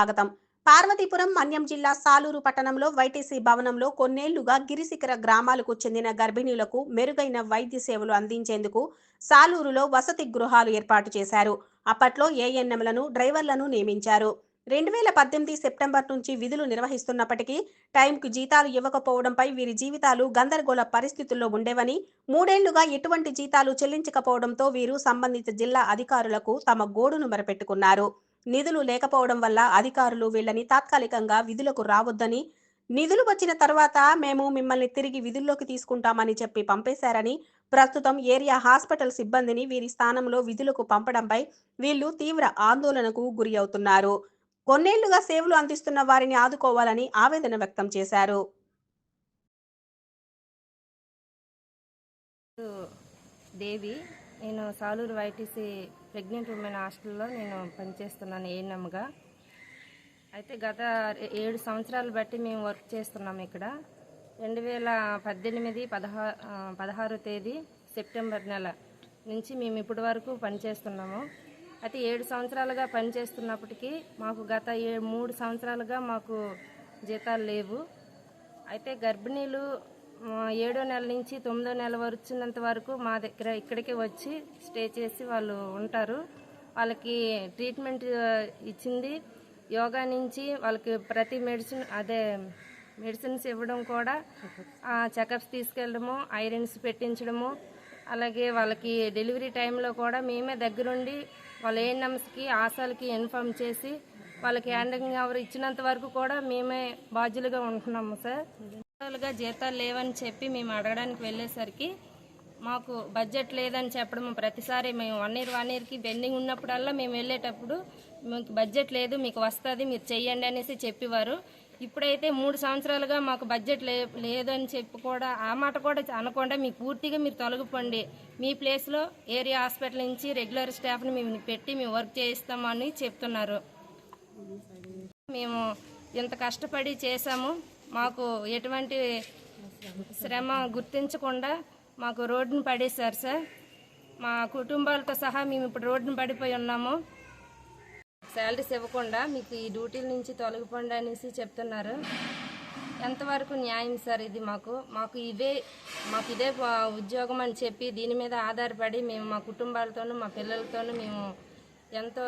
స్వాగతం. పార్వతీపురం మన్యం జిల్లా సాలూరు పట్టణంలో వైటీసీ భవనంలో కొన్నేళ్ళుగా గిరిశిఖర గ్రామాలకు చెందిన గర్భిణీలకు మెరుగైన వైద్య సేవలు అందించేందుకు సాలూరులో వసతి గృహాలు ఏర్పాటు చేశారు. అప్పట్లో ఏఎన్ఎంలను డ్రైవర్లను నియమించారు. రెండు వేల పద్దెనిమిది సెప్టెంబర్ నుంచి విధులు నిర్వహిస్తున్నప్పటికీ టైంకు జీతాలు ఇవ్వకపోవడంపై వీరి జీవితాలు గందరగోళ పరిస్థితుల్లో ఉండేవని మూడేళ్ళుగా ఎటువంటి జీతాలు చెల్లించకపోవడంతో వీరు సంబంధిత జిల్లా అధికారులకు తమ గోడును మరపెట్టుకున్నారు. నిధులు లేకపోవడం వల్ల అధికారులు వీళ్ళని తాత్కాలికంగా విధులకు రావద్దని నిధులు వచ్చిన తర్వాత మేము మిమ్మల్ని తిరిగి విధుల్లోకి తీసుకుంటామని చెప్పి పంపేశారని ప్రస్తుతం ఏరియా హాస్పిటల్ సిబ్బందిని వీరి స్థానంలో విధులకు పంపడంపై వీళ్ళు తీవ్ర ఆందోళనకు గురి అవుతున్నారు. కొన్నేళ్ళుగా సేవలు అందిస్తున్న వారిని ఆదుకోవాలని ఆవేదన వ్యక్తం చేశారు. దేవి నేను సాలూరు వైటీసీ ప్రెగ్నెంట్ ఉమెన్ హాస్టల్లో నేను పనిచేస్తున్నాను ఏఎన్ఎంగా. అయితే గత ఏడు సంవత్సరాలు బట్టి మేము వర్క్ చేస్తున్నాం ఇక్కడ. రెండు వేల పద్దెనిమిది పదహా పదహారు తేదీ సెప్టెంబర్ నెల నుంచి మేము ఇప్పటి వరకు పనిచేస్తున్నాము. అయితే ఏడు సంవత్సరాలుగా పనిచేస్తున్నప్పటికీ మాకు గత ఏ మూడు సంవత్సరాలుగా మాకు జీతాలు లేవు. అయితే గర్భిణీలు ఏడో నెల నుంచి తొమ్మిదో నెల వచ్చినంత వరకు మా దగ్గర ఇక్కడికి వచ్చి స్టే చేసి వాళ్ళు ఉంటారు. వాళ్ళకి ట్రీట్మెంట్ ఇచ్చింది. యోగా నుంచి వాళ్ళకి ప్రతి మెడిసిన్ అదే మెడిసిన్స్ ఇవ్వడం కూడా చెకప్స్ తీసుకెళ్ళడము ఐరన్స్ పెట్టించడము. అలాగే వాళ్ళకి డెలివరీ టైంలో కూడా మేమే దగ్గరుండి వాళ్ళ ఏఎన్ఎంస్కి ఆశాలకి ఇన్ఫామ్ చేసి వాళ్ళకి హ్యాండింగ్ అవర్ ఇచ్చినంత వరకు కూడా మేమే బాధ్యులుగా ఉంటున్నాము సార్. రోజులుగా జీతాలు లేవని చెప్పి మేము అడగడానికి వెళ్ళేసరికి మాకు బడ్జెట్ లేదని చెప్పడం ప్రతిసారి మేము వన్ ఇయర్ వన్ ఇయర్కి బెండింగ్ ఉన్నప్పుడల్లా మేము వెళ్ళేటప్పుడు మీకు బడ్జెట్ లేదు మీకు వస్తుంది మీరు చెయ్యండి అనేసి చెప్పేవారు. ఇప్పుడైతే మూడు సంవత్సరాలుగా మాకు బడ్జెట్ లే లేదు అని చెప్పి కూడా ఆ మాట కూడా అనకుండా మీకు పూర్తిగా మీరు తొలగిపోండి. మీ ప్లేస్లో ఏరియా హాస్పిటల్ నుంచి రెగ్యులర్ స్టాఫ్ని మేము పెట్టి మేము వర్క్ చేయిస్తామని చెప్తున్నారు. మేము ఇంత కష్టపడి చేశాము. మాకు ఎటువంటి శ్రమ గుర్తించకుండా మాకు రోడ్డును పడేశారు సార్. మా కుటుంబాలతో సహా మేము ఇప్పుడు రోడ్డును పడిపోయి ఉన్నాము. శాలరీస్ ఇవ్వకుండా మీకు ఈ డ్యూటీల నుంచి తొలగిపోండి అనేసి చెప్తున్నారు. ఎంతవరకు న్యాయం సార్ ఇది మాకు? మాకు ఇదే మాకు ఇదే ఉద్యోగం అని చెప్పి దీని మీద ఆధారపడి మేము మా కుటుంబాలతోనూ మా పిల్లలతోనూ మేము ఎంతో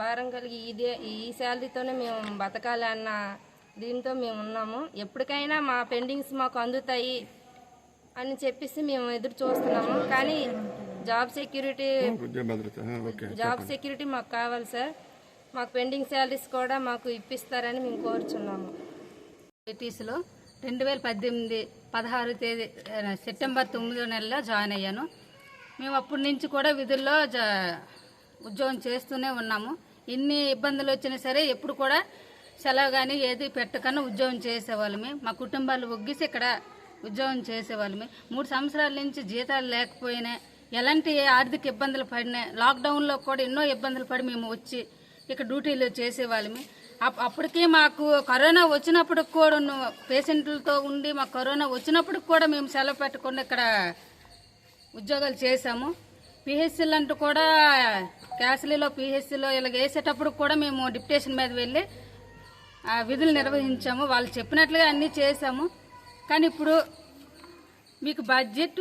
భారం కలిగి ఇదే ఈ శాలరీతోనే మేము బతకాలన్న దీంతో మేము ఉన్నాము. ఎప్పటికైనా మా పెండింగ్స్ మాకు అందుతాయి అని చెప్పేసి మేము ఎదురు చూస్తున్నాము. కానీ జాబ్ సెక్యూరిటీ జాబ్ సెక్యూరిటీ మాకు కావాలి సార్. మాకు పెండింగ్ శాలరీస్ కూడా మాకు ఇప్పిస్తారని మేము కోరుచున్నాము. ఐటీసీలో రెండు వేల పద్దెనిమిది పదహారు తేదీ సెప్టెంబర్ తొమ్మిదో నెలలో జాయిన్ అయ్యాను. మేము అప్పటి నుంచి కూడా విధుల్లో జా ఉద్యోగం చేస్తూనే ఉన్నాము. ఎన్ని ఇబ్బందులు వచ్చినా సరే ఎప్పుడు కూడా సెలవు కానీ ఏది పెట్టకన్నా ఉద్యోగం చేసేవాళ్ళమే. మా కుటుంబాలు ఒగ్గిసి ఇక్కడ ఉద్యోగం చేసేవాళ్ళమే. మూడు సంవత్సరాల నుంచి జీతాలు లేకపోయినా ఎలాంటి ఆర్థిక ఇబ్బందులు పడినా లాక్డౌన్లో కూడా ఎన్నో ఇబ్బందులు పడి మేము వచ్చి ఇక్కడ డ్యూటీలు చేసేవాళ్ళమే. అప్- అప్పటికి మాకు కరోనా వచ్చినప్పుడు కూడా పేషెంట్లతో ఉండి మాకు కరోనా వచ్చినప్పుడు కూడా మేము సెలవు పెట్టకుండా ఇక్కడ ఉద్యోగాలు చేశాము. పిహెచ్సీలు అంటూ కూడా క్యాసిలీలో పిహెచ్సిలో ఇలా వేసేటప్పుడు కూడా మేము డిప్యుటేషన్ మీద వెళ్ళి విధులు నిర్వహించాము. వాళ్ళు చెప్పినట్లుగా అన్నీ చేశాము. కానీ ఇప్పుడు మీకు బడ్జెట్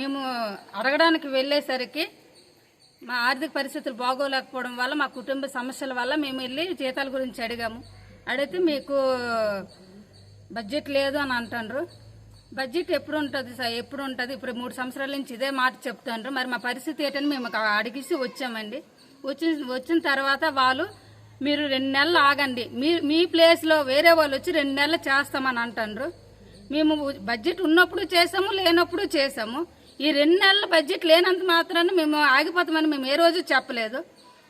మేము అడగడానికి వెళ్ళేసరికి మా ఆర్థిక పరిస్థితులు బాగోలేకపోవడం వల్ల మా కుటుంబ సమస్యల వల్ల మేము వెళ్ళి జీతాల గురించి అడిగాము. అడిగితే మీకు బడ్జెట్ లేదు అని అంటారు బడ్జెట్ ఎప్పుడు ఉంటుంది సార్? ఎప్పుడు ఉంటుంది? ఇప్పుడు మూడు సంవత్సరాల నుంచి ఇదే మాట చెప్తాండ్రు. మరి మా పరిస్థితి ఏంటని మేము అడిగిసి అడిగేసి వచ్చామండి. వచ్చి వచ్చిన తర్వాత వాళ్ళు మీరు రెండు నెలలు ఆగండి. మీ మీ ప్లేస్లో వేరే వాళ్ళు వచ్చి రెండు నెలలు చేస్తామని అంటాండ్రు. మేము బడ్జెట్ ఉన్నప్పుడు చేసాము లేనప్పుడు చేసాము. ఈ రెండు నెలల బడ్జెట్ లేనంత మాత్రాన మేము ఆగిపోతామని మేము ఏ రోజు చెప్పలేదు.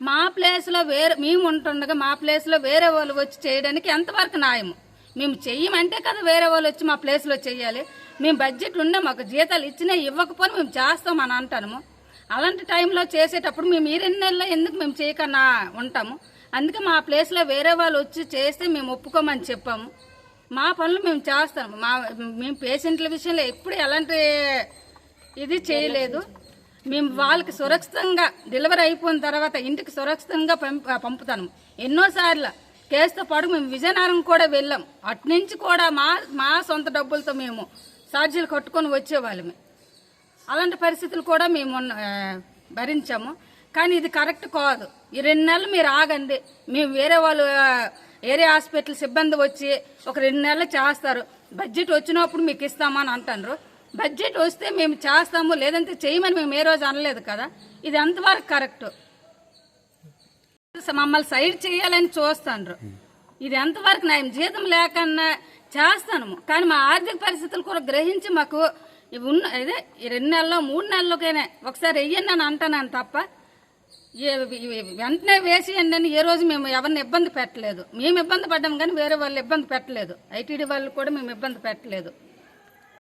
మా ప్లేస్లో వేరే మేము ఉంటుండగా మా ప్లేస్లో వేరే వాళ్ళు వచ్చి చేయడానికి ఎంతవరకు న్యాయము మేము చెయ్యమంటే కదా వేరే వాళ్ళు వచ్చి మా ప్లేస్లో చెయ్యాలి. మేము బడ్జెట్ ఉన్నా మాకు జీతాలు ఇచ్చినా ఇవ్వకపోయినా మేము చేస్తామని అంటాము. అలాంటి టైంలో చేసేటప్పుడు మేము ఈ రెండు నెలల్లో ఎందుకు మేము చేయకన్నా ఉంటాము? అందుకే మా ప్లేస్లో వేరే వాళ్ళు వచ్చి చేస్తే మేము ఒప్పుకోమని చెప్పాము మా పనులు మేము చేస్తాము మా మేము పేషెంట్ల విషయంలో ఎప్పుడు ఎలాంటి ఇది చేయలేదు. మేము వాళ్ళకి సురక్షితంగా డెలివరీ అయిపోయిన తర్వాత ఇంటికి సురక్షితంగా పంప పంపుతాము ఎన్నోసార్లు కేసుతో పాటు మేము విజయనగరం కూడా వెళ్ళాం. అటు నుంచి కూడా మా మా సొంత డబ్బులతో మేము ఛార్జీలు కట్టుకొని వచ్చేవాళ్ళమే. అలాంటి పరిస్థితులు కూడా మేము భరించాము. కానీ ఇది కరెక్ట్ కాదు. ఈ రెండు నెలలు మీరు ఆగండి. మేము వేరే వాళ్ళు ఏరియా హాస్పిటల్ సిబ్బంది వచ్చి ఒక రెండు నెలలు చేస్తారు. బడ్జెట్ వచ్చినప్పుడు మీకు ఇస్తామని అంటారు. బడ్జెట్ వస్తే మేము చేస్తాము లేదంటే చేయమని మేము ఏ రోజు అనలేదు కదా. ఇది ఎంతవరకు కరెక్ట్? మమ్మల్ని సైడ్ చేయాలని చూస్తాండ్రు. ఇది ఎంతవరకు నయం జీతం లేకన్నా చేస్తాను. కానీ మా ఆర్థిక పరిస్థితులు కూడా గ్రహించి మాకు ఇవి ఉన్న ఇదే ఈ రెండు నెలల్లో మూడు నెలలకైనా ఒకసారి వెయ్యండి అని అంటాను తప్ప వెంటనే వేసి అని ఏ రోజు మేము ఎవరిని ఇబ్బంది పెట్టలేదు. మేము ఇబ్బంది పడ్డాం కానీ వేరే వాళ్ళు ఇబ్బంది పెట్టలేదు. ఐటీడీ వాళ్ళు కూడా మేము ఇబ్బంది పెట్టలేదు.